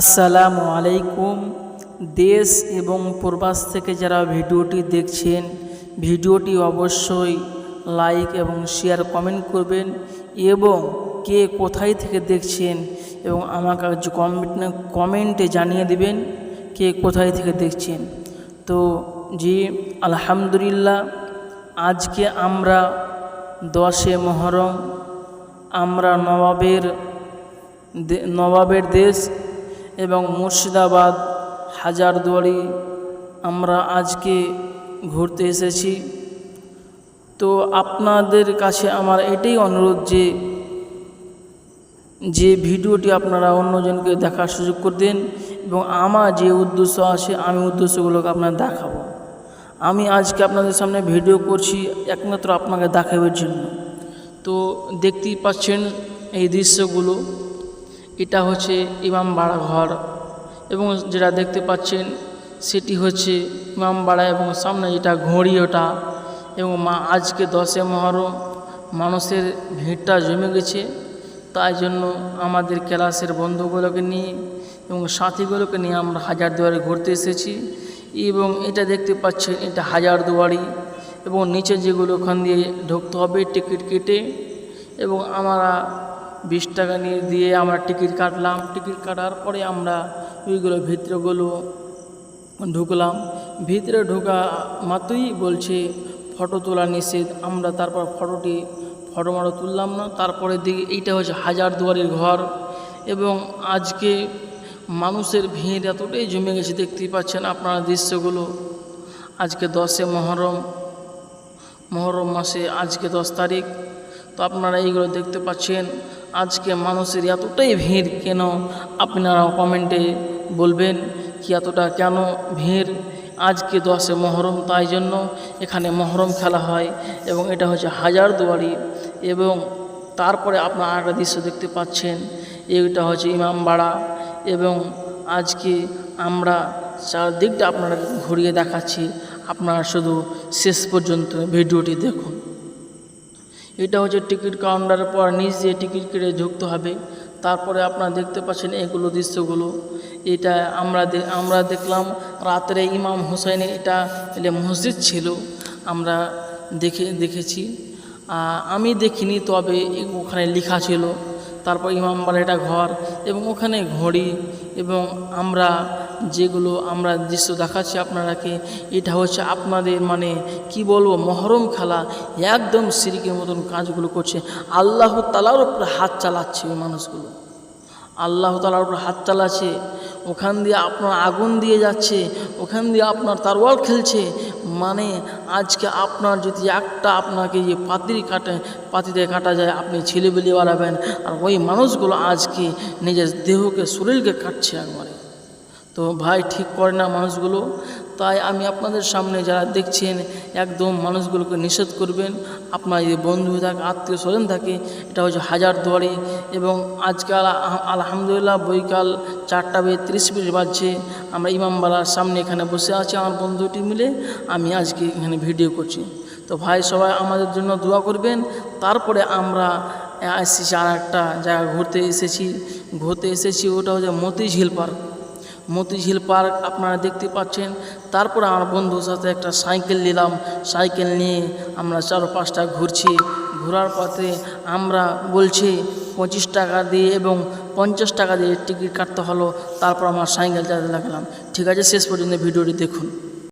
আসসালামু আলাইকুম। দেশ এবং প্রবাস থেকে যারা ভিডিওটি দেখছেন, ভিডিওটি অবশ্যই লাইক এবং শেয়ার, কমেন্ট করবেন এবং কে কোথায় থেকে দেখছেন এবং আমাকে কমেন্ট, কমেন্টে জানিয়ে দিবেন কে কোথায় থেকে দেখছেন। তো জি, আলহামদুলিল্লাহ, আজকে আমরা দশে মহরম, আমরা নবাবের নবাবের দেশ এবং মুর্শিদাবাদ হাজারদুয়ারি আমরা আজকে ঘুরতে এসেছি। তো আপনাদের কাছে আমার এটাই অনুরোধ যে যে ভিডিওটি আপনারা অন্যজনকে দেখার সুযোগ করে দিন এবং আমার যে উদ্দেশ্য আছে, আমি উদ্দেশ্যগুলোকে আপনার দেখাবো। আমি আজকে আপনাদের সামনে ভিডিও করছি একমাত্র আপনাকে দেখাবার জন্য। তো দেখতেই পাচ্ছেন এই দৃশ্যগুলো। এটা হচ্ছে ইমামবাড়া ঘর। এবং যেটা দেখতে পাচ্ছেন, সেটি হচ্ছে ইমামবাড়া এবং সামনে যেটা ঘড়ি ওটা। এবং মা, আজকে দশে মহরম, মানুষের ভিড়টা জমে গেছে। তাই জন্য আমাদের ক্লাসের বন্ধুগুলোকে নিয়ে এবং সাথীগুলোকে নিয়ে আমরা হাজার দুয়ারে ঘুরতে এসেছি। এবং এটা দেখতে পাচ্ছেন, এটা হাজার দুয়ারি। এবং নিচে যেগুলো ওখান দিয়ে ঢুকতে হবে, টিকিট কেটে। এবং আমরা বিশ টাকা নিয়ে দিয়ে আমরা টিকিট কাটলাম। টিকিট কাটার পরে আমরা ওইগুলো ভিতরেগুলো ঢুকলাম। ভিতরে ঢোকা মাত্রই বলছে, ফটো তোলা নিষেধ। আমরা তারপর ফটোটি, ফটো মাটো তুললাম না। তারপরে দিকে এইটা হচ্ছে হাজার দুয়ারির ঘর এবং আজকে মানুষের ভিড় এতটাই জমে গেছে, দেখতেই পাচ্ছেন আপনারা দৃশ্যগুলো। আজকে দশে মহরম মহরম মাসে আজকে দশ তারিখ। তো আপনারা এইগুলো দেখতে পাচ্ছেন। আজকে মানুষের এতটাই ভিড় কেন? আপনারা কমেন্টে বলবেন কি এতটা কেন ভিড়? আজকে দশে মহরম, তাই জন্য এখানে মহরম খেলা হয় এবং এটা হচ্ছে হাজার দুয়ারি এবং তারপরে আপনারা আরেকটা দৃশ্য দেখতে পাচ্ছেন। এইটা হচ্ছে ইমামবাড়া এবং আজকে আমরা চারদিকটা আপনারা ঘুরিয়ে দেখাচ্ছি। আপনারা শুধু শেষ পর্যন্ত ভিডিওটি দেখুন। এটা হচ্ছে টিকিট কাউন্টারের পর নিচ দিয়ে টিকিট কেটে ঢুকতে হবে। তারপরে আপনারা দেখতে পাচ্ছেন এগুলো দৃশ্যগুলো। এটা আমরা আমরা দেখলাম রাত্রে ইমাম হুসাইনের এটা এলে মসজিদ ছিল, আমরা দেখে, দেখেছি। আমি দেখিনি, তবে ওখানে লেখা ছিল। তারপর ইমাম বাড়িটা ঘর এবং ওখানে ঘড়ি এবং আমরা যেগুলো আমরা দৃশ্য দেখাচ্ছি আপনারাকে, এটা হচ্ছে আপনাদের মানে কি বলব, মহরম খেলা, একদম সিরিকের মতন কাজগুলো করছে। আল্লাহ তালার উপরে হাত চালাচ্ছে ওই মানুষগুলো। আল্লাহ তালার উপর হাত চালাচ্ছে। ওখান দিয়ে আপনার আগুন দিয়ে যাচ্ছে, ওখান দিয়ে আপনার তারওয়াল খেলছে। মানে আজকে আপনার যদি একটা আপনাকে যে পাতির কাটে পাতিতে কাটা যায়, আপনি ছেলেবেলি বাড়াবেন আর ওই মানুষগুলো আজকে নিজের দেহকে, শরীরকে কাটছে একবারে। তো ভাই ঠিক করে না মানুষগুলো। তাই আমি আপনাদের সামনে যারা দেখছেন, একদম মানুষগুলোকে নিষেধ করবেন। আপনার যে বন্ধু থাকে, আত্মীয় স্বজন থাকে, এটা হচ্ছে হাজার দুয়ারি। এবং আজকাল আলহামদুলিল্লাহ বৈকাল চারটা বেজে তিরিশ মিনিট বাজছে। আমরা ইমামবালার সামনে এখানে বসে আছি, আমার বন্ধুটি মিলে। আমি আজকে এখানে ভিডিও করছি। তো ভাই সবাই আমাদের জন্য দোয়া করবেন। তারপরে আমরা এসেছি আর একটা জায়গা ঘুরতে এসেছি। ঘুরতে এসেছি, ওটা হচ্ছে মতিঝিল পার্ক। মতিঝিল পার্ক আপনারা দেখতে পাচ্ছেন। তারপর আমার বন্ধুর সাথে একটা সাইকেল নিলাম। সাইকেল নিয়ে আমরা চার পাঁচটা ঘুরছি। ঘোরার পথে আমরা বলছি, পঁচিশ টাকা দিয়ে এবং পঞ্চাশ টাকা দিয়ে টিকিট কাটতে হলো। তারপর আমার সাইকেল চালাতে লাগলাম। ঠিক আছে, শেষ পর্যন্ত ভিডিওটি দেখুন।